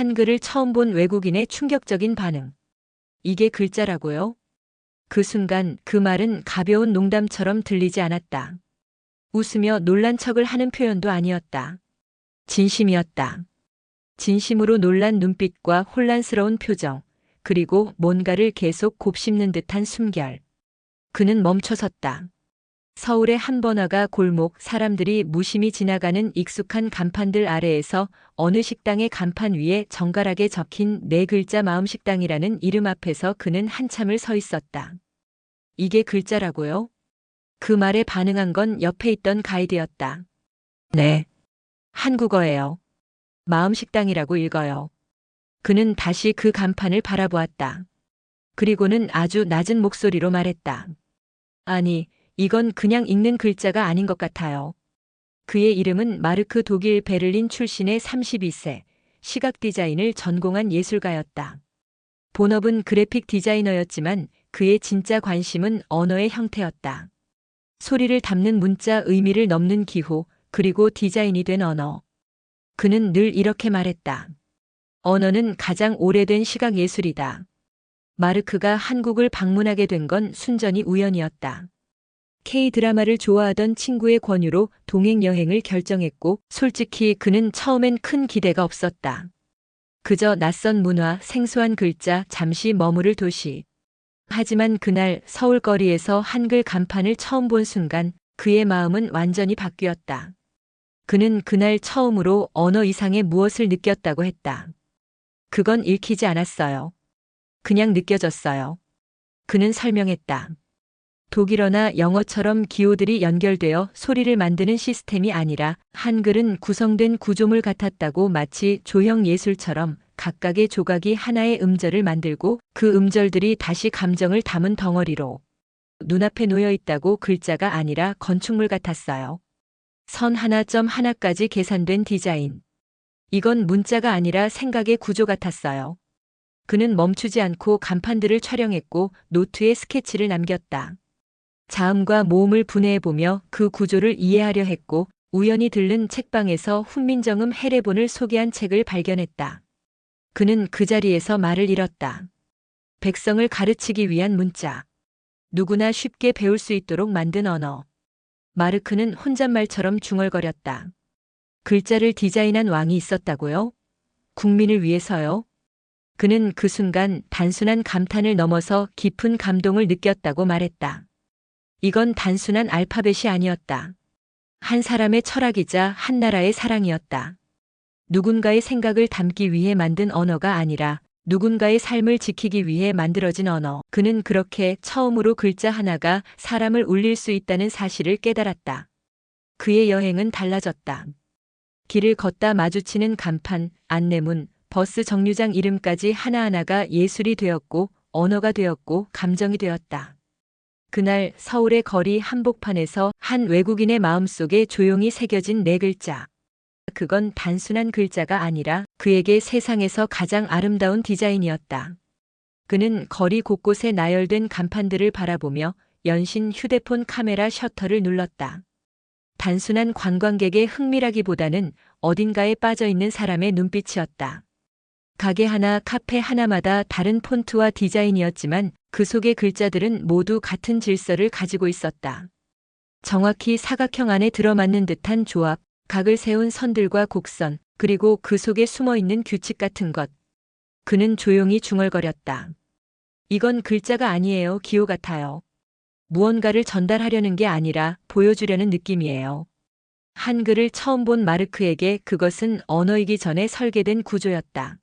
한글을 처음 본 외국인의 충격적인 반응. 이게 글자라고요? 그 순간 그 말은 가벼운 농담처럼 들리지 않았다. 웃으며 놀란 척을 하는 표현도 아니었다. 진심이었다. 진심으로 놀란 눈빛과 혼란스러운 표정, 그리고 뭔가를 계속 곱씹는 듯한 숨결. 그는 멈춰섰다. 서울의 한 번화가 골목 사람들이 무심히 지나가는 익숙한 간판들 아래에서 어느 식당의 간판 위에 정갈하게 적힌 네 글자 마음식당이라는 이름 앞에서 그는 한참을 서 있었다. 이게 글자라고요? 그 말에 반응한 건 옆에 있던 가이드였다. 네. 한국어예요. 마음식당이라고 읽어요. 그는 다시 그 간판을 바라보았다. 그리고는 아주 낮은 목소리로 말했다. 아니, 이건 그냥 읽는 글자가 아닌 것 같아요. 그의 이름은 마르크 독일 베를린 출신의 32세, 시각 디자인을 전공한 예술가였다. 본업은 그래픽 디자이너였지만 그의 진짜 관심은 언어의 형태였다. 소리를 담는 문자 의미를 넘는 기호, 그리고 디자인이 된 언어. 그는 늘 이렇게 말했다. 언어는 가장 오래된 시각 예술이다. 마르크가 한국을 방문하게 된 건 순전히 우연이었다. K 드라마를 좋아하던 친구의 권유로 동행 여행을 결정했고 솔직히 그는 처음엔 큰 기대가 없었다. 그저 낯선 문화, 생소한 글자, 잠시 머무를 도시. 하지만 그날 서울 거리에서 한글 간판을 처음 본 순간 그의 마음은 완전히 바뀌었다. 그는 그날 처음으로 언어 이상의 무엇을 느꼈다고 했다. 그건 읽히지 않았어요. 그냥 느껴졌어요. 그는 설명했다. 독일어나 영어처럼 기호들이 연결되어 소리를 만드는 시스템이 아니라 한글은 구성된 구조물 같았다고 마치 조형 예술처럼 각각의 조각이 하나의 음절을 만들고 그 음절들이 다시 감정을 담은 덩어리로 눈앞에 놓여 있다고 글자가 아니라 건축물 같았어요. 선 하나 점 하나까지 계산된 디자인. 이건 문자가 아니라 생각의 구조 같았어요. 그는 멈추지 않고 간판들을 촬영했고 노트에 스케치를 남겼다. 자음과 모음을 분해해보며 그 구조를 이해하려 했고 우연히 들른 책방에서 훈민정음 해례본을 소개한 책을 발견했다. 그는 그 자리에서 말을 잃었다. 백성을 가르치기 위한 문자. 누구나 쉽게 배울 수 있도록 만든 언어. 마르크는 혼잣말처럼 중얼거렸다. 글자를 디자인한 왕이 있었다고요? 국민을 위해서요? 그는 그 순간 단순한 감탄을 넘어서 깊은 감동을 느꼈다고 말했다. 이건 단순한 알파벳이 아니었다. 한 사람의 철학이자 한 나라의 사랑이었다. 누군가의 생각을 담기 위해 만든 언어가 아니라 누군가의 삶을 지키기 위해 만들어진 언어. 그는 그렇게 처음으로 글자 하나가 사람을 울릴 수 있다는 사실을 깨달았다. 그의 여행은 달라졌다. 길을 걷다 마주치는 간판, 안내문, 버스 정류장 이름까지 하나하나가 예술이 되었고 언어가 되었고 감정이 되었다. 그날 서울의 거리 한복판에서 한 외국인의 마음속에 조용히 새겨진 네 글자. 그건 단순한 글자가 아니라 그에게 세상에서 가장 아름다운 디자인이었다. 그는 거리 곳곳에 나열된 간판들을 바라보며 연신 휴대폰 카메라 셔터를 눌렀다. 단순한 관광객의 흥미라기보다는 어딘가에 빠져 있는 사람의 눈빛이었다. 가게 하나, 카페 하나마다 다른 폰트와 디자인이었지만 그 속의 글자들은 모두 같은 질서를 가지고 있었다. 정확히 사각형 안에 들어맞는 듯한 조합, 각을 세운 선들과 곡선, 그리고 그 속에 숨어 있는 규칙 같은 것. 그는 조용히 중얼거렸다. 이건 글자가 아니에요, 기호 같아요. 무언가를 전달하려는 게 아니라 보여주려는 느낌이에요. 한글을 처음 본 마르크에게 그것은 언어이기 전에 설계된 구조였다.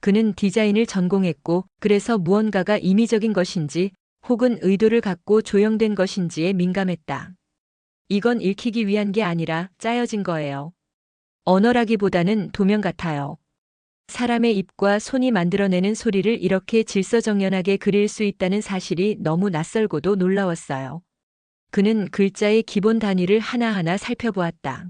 그는 디자인을 전공했고 그래서 무언가가 임의적인 것인지 혹은 의도를 갖고 조형된 것인지에 민감했다. 이건 읽히기 위한 게 아니라 짜여진 거예요. 언어라기보다는 도면 같아요. 사람의 입과 손이 만들어내는 소리를 이렇게 질서정연하게 그릴 수 있다는 사실이 너무 낯설고도 놀라웠어요. 그는 글자의 기본 단위를 하나하나 살펴보았다.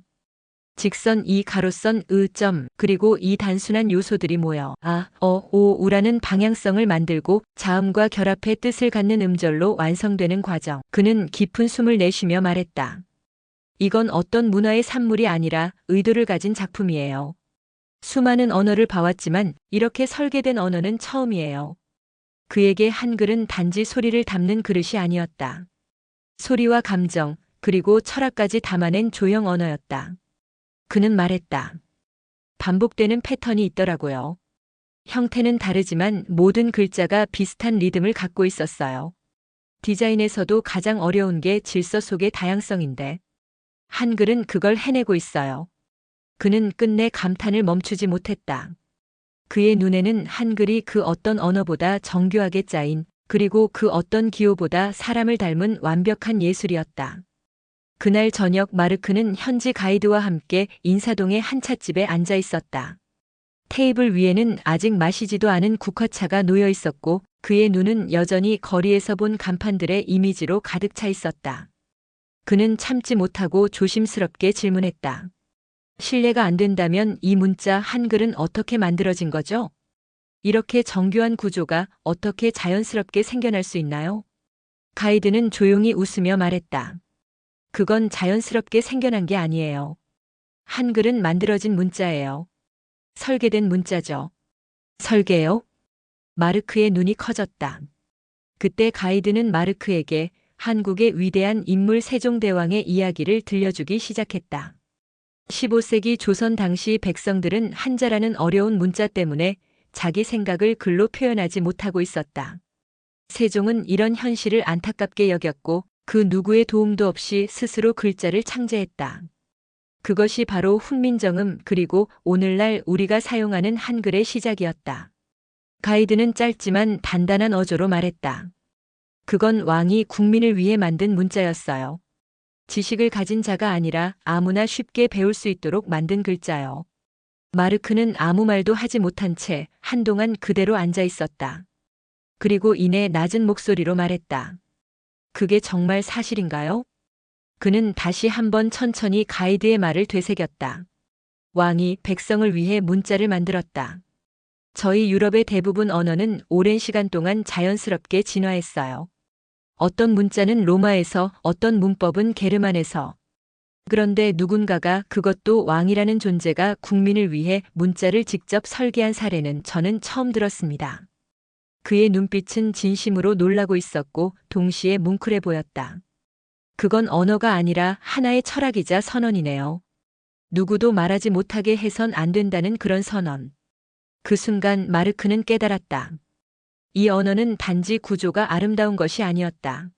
직선 이 가로선 으점 그리고 이 단순한 요소들이 모여 아, 어, 오, 우라는 방향성을 만들고 자음과 결합해 뜻을 갖는 음절로 완성되는 과정. 그는 깊은 숨을 내쉬며 말했다. 이건 어떤 문화의 산물이 아니라 의도를 가진 작품이에요. 수많은 언어를 봐왔지만 이렇게 설계된 언어는 처음이에요. 그에게 한글은 단지 소리를 담는 그릇이 아니었다. 소리와 감정, 그리고 철학까지 담아낸 조형 언어였다. 그는 말했다. 반복되는 패턴이 있더라고요. 형태는 다르지만 모든 글자가 비슷한 리듬을 갖고 있었어요. 디자인에서도 가장 어려운 게 질서 속의 다양성인데, 한글은 그걸 해내고 있어요. 그는 끝내 감탄을 멈추지 못했다. 그의 눈에는 한글이 그 어떤 언어보다 정교하게 짜인, 그리고 그 어떤 기호보다 사람을 닮은 완벽한 예술이었다. 그날 저녁 마르크는 현지 가이드와 함께 인사동의 한 찻집에 앉아 있었다. 테이블 위에는 아직 마시지도 않은 국화차가 놓여 있었고 그의 눈은 여전히 거리에서 본 간판들의 이미지로 가득 차 있었다. 그는 참지 못하고 조심스럽게 질문했다. 신뢰가 안 된다면 이 문자 한글은 어떻게 만들어진 거죠? 이렇게 정교한 구조가 어떻게 자연스럽게 생겨날 수 있나요? 가이드는 조용히 웃으며 말했다. 그건 자연스럽게 생겨난 게 아니에요. 한글은 만들어진 문자예요. 설계된 문자죠. 설계요? 마르크의 눈이 커졌다. 그때 가이드는 마르크에게 한국의 위대한 인물 세종대왕의 이야기를 들려주기 시작했다. 15세기 조선 당시 백성들은 한자라는 어려운 문자 때문에 자기 생각을 글로 표현하지 못하고 있었다. 세종은 이런 현실을 안타깝게 여겼고 그 누구의 도움도 없이 스스로 글자를 창제했다. 그것이 바로 훈민정음 그리고 오늘날 우리가 사용하는 한글의 시작이었다. 가이드는 짧지만 단단한 어조로 말했다. 그건 왕이 국민을 위해 만든 문자였어요. 지식을 가진 자가 아니라 아무나 쉽게 배울 수 있도록 만든 글자요. 마르크는 아무 말도 하지 못한 채 한동안 그대로 앉아 있었다. 그리고 이내 낮은 목소리로 말했다. 그게 정말 사실인가요? 그는 다시 한번 천천히 가이드의 말을 되새겼다. 왕이 백성을 위해 문자를 만들었다. 저희 유럽의 대부분 언어는 오랜 시간 동안 자연스럽게 진화했어요. 어떤 문자는 로마에서, 어떤 문법은 게르만에서. 그런데 누군가가 그것도 왕이라는 존재가 국민을 위해 문자를 직접 설계한 사례는 저는 처음 들었습니다. 그의 눈빛은 진심으로 놀라고 있었고 동시에 뭉클해 보였다. 그건 언어가 아니라 하나의 철학이자 선언이네요. 누구도 말하지 못하게 해선 안 된다는 그런 선언. 그 순간 마르크는 깨달았다. 이 언어는 단지 구조가 아름다운 것이 아니었다.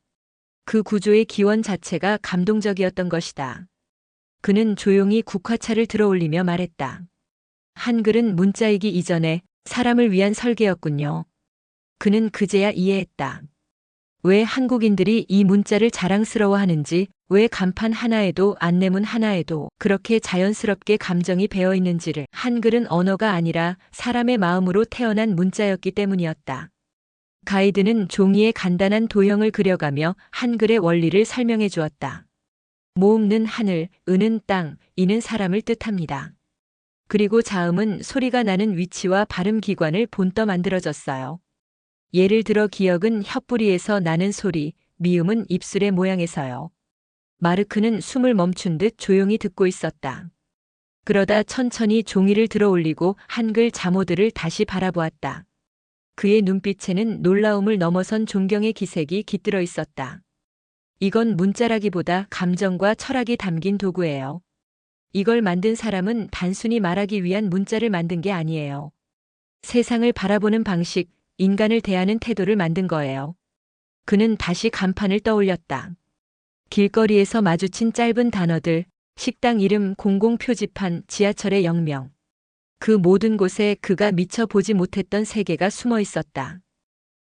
그 구조의 기원 자체가 감동적이었던 것이다. 그는 조용히 국화차를 들어올리며 말했다. 한글은 문자이기 이전에 사람을 위한 설계였군요. 그는 그제야 이해했다. 왜 한국인들이 이 문자를 자랑스러워하는지, 왜 간판 하나에도 안내문 하나에도 그렇게 자연스럽게 감정이 배어 있는지를 한글은 언어가 아니라 사람의 마음으로 태어난 문자였기 때문이었다. 가이드는 종이에 간단한 도형을 그려가며 한글의 원리를 설명해 주었다. 모음는 하늘, 은은 땅, 이는 사람을 뜻합니다. 그리고 자음은 소리가 나는 위치와 발음 기관을 본떠 만들어졌어요. 예를 들어 기억은 혀뿌리에서 나는 소리, 미음은 입술의 모양에서요. 마르크는 숨을 멈춘 듯 조용히 듣고 있었다. 그러다 천천히 종이를 들어 올리고 한글 자모들을 다시 바라보았다. 그의 눈빛에는 놀라움을 넘어선 존경의 기색이 깃들어 있었다. 이건 문자라기보다 감정과 철학이 담긴 도구예요. 이걸 만든 사람은 단순히 말하기 위한 문자를 만든 게 아니에요. 세상을 바라보는 방식, 인간을 대하는 태도를 만든 거예요. 그는 다시 간판을 떠올렸다. 길거리에서 마주친 짧은 단어들, 식당 이름 공공 표지판, 지하철의 영명. 그 모든 곳에 그가 미처 보지 못했던 세계가 숨어 있었다.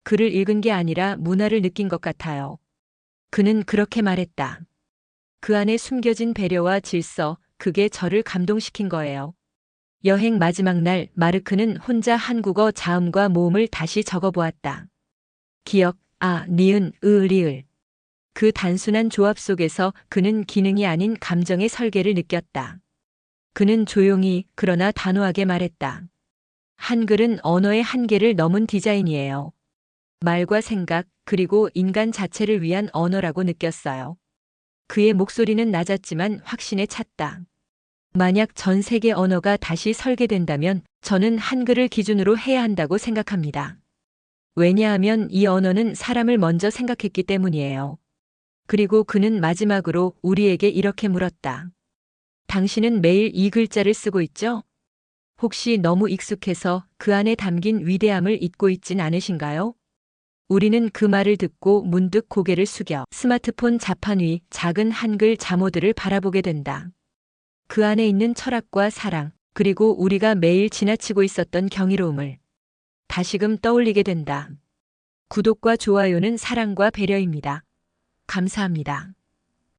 글을 읽은 게 아니라 문화를 느낀 것 같아요. 그는 그렇게 말했다. 그 안에 숨겨진 배려와 질서, 그게 저를 감동시킨 거예요. 여행 마지막 날 마르크는 혼자 한국어 자음과 모음을 다시 적어보았다. 기억, 아, 니은, 으, 리을. 그 단순한 조합 속에서 그는 기능이 아닌 감정의 설계를 느꼈다. 그는 조용히 그러나 단호하게 말했다. 한글은 언어의 한계를 넘은 디자인이에요. 말과 생각, 그리고 인간 자체를 위한 언어라고 느꼈어요. 그의 목소리는 낮았지만 확신에 찼다. 만약 전 세계 언어가 다시 설계된다면 저는 한글을 기준으로 해야 한다고 생각합니다. 왜냐하면 이 언어는 사람을 먼저 생각했기 때문이에요. 그리고 그는 마지막으로 우리에게 이렇게 물었다. 당신은 매일 이 글자를 쓰고 있죠? 혹시 너무 익숙해서 그 안에 담긴 위대함을 잊고 있진 않으신가요? 우리는 그 말을 듣고 문득 고개를 숙여 스마트폰 자판 위 작은 한글 자모들을 바라보게 된다. 그 안에 있는 철학과 사랑, 그리고 우리가 매일 지나치고 있었던 경이로움을 다시금 떠올리게 된다. 구독과 좋아요는 사랑과 배려입니다. 감사합니다.